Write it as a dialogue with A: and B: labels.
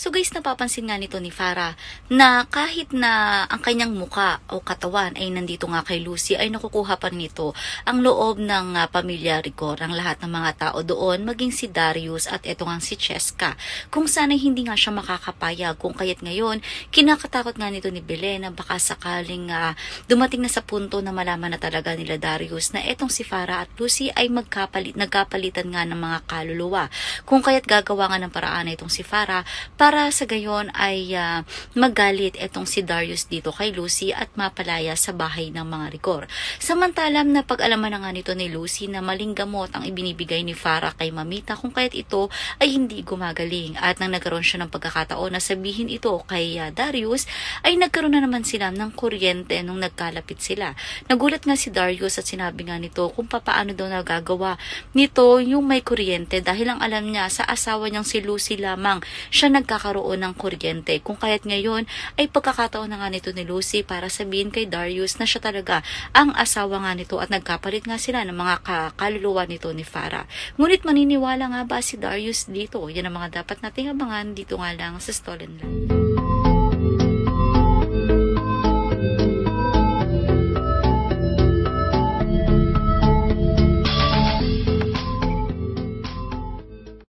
A: So guys, napapansin nga nito ni Farah na kahit na ang kanyang muka o katawan ay nandito nga kay Lucy ay nakukuha pa nito ang loob ng ah, pamilya Rigor, ang lahat ng mga tao doon, maging si Darius at eto nga si Cheska. Kung sana hindi nga siya makakapayag, kung kaya't ngayon, kinakatakot nga nito ni Belen na baka sakaling ah, dumating na sa punto na malaman na talaga nila Darius na etong si Farah at Lucy ay magkapalit, nagkapalitan nga ng mga kaluluwa. Kung kaya't gagawa nga ng paraan na itong si Farah para sa gayon ay ah, magalit etong si Darius dito kay Lucy at mapalaya sa bahay ng mga rigor. Samantalam na pag-alaman na nga nito ni Lucy na maling gamot ang ibinibigay ni Farah kay Mamita kung kaya't ito ay hindi gumagaling at nang nagkaroon siya ng pagkakataon na sabihin ito kay ah, Darius ay nagkaroon na naman sila ng kuryente nung nagkalapit sila. Nagulat nga si Darius at sinabi nga nito kung papaano daw nagagawa nito yung may kuryente dahil ang alam niya sa asawa niyang si Lucy lamang siya nagkakaroon ng kuryente. Kung kaya't ngayon ay pagkakataon na nga nito ni Lucy para sabihin kay Darius na siya talaga ang asawa nga nito at nagkapalit nga sila ng mga ka- kaluluwa nito ni Farah. Ngunit maniniwala nga ba si Darius dito? Yan ang mga dapat nating abangan dito nga lang sa Stolen Land.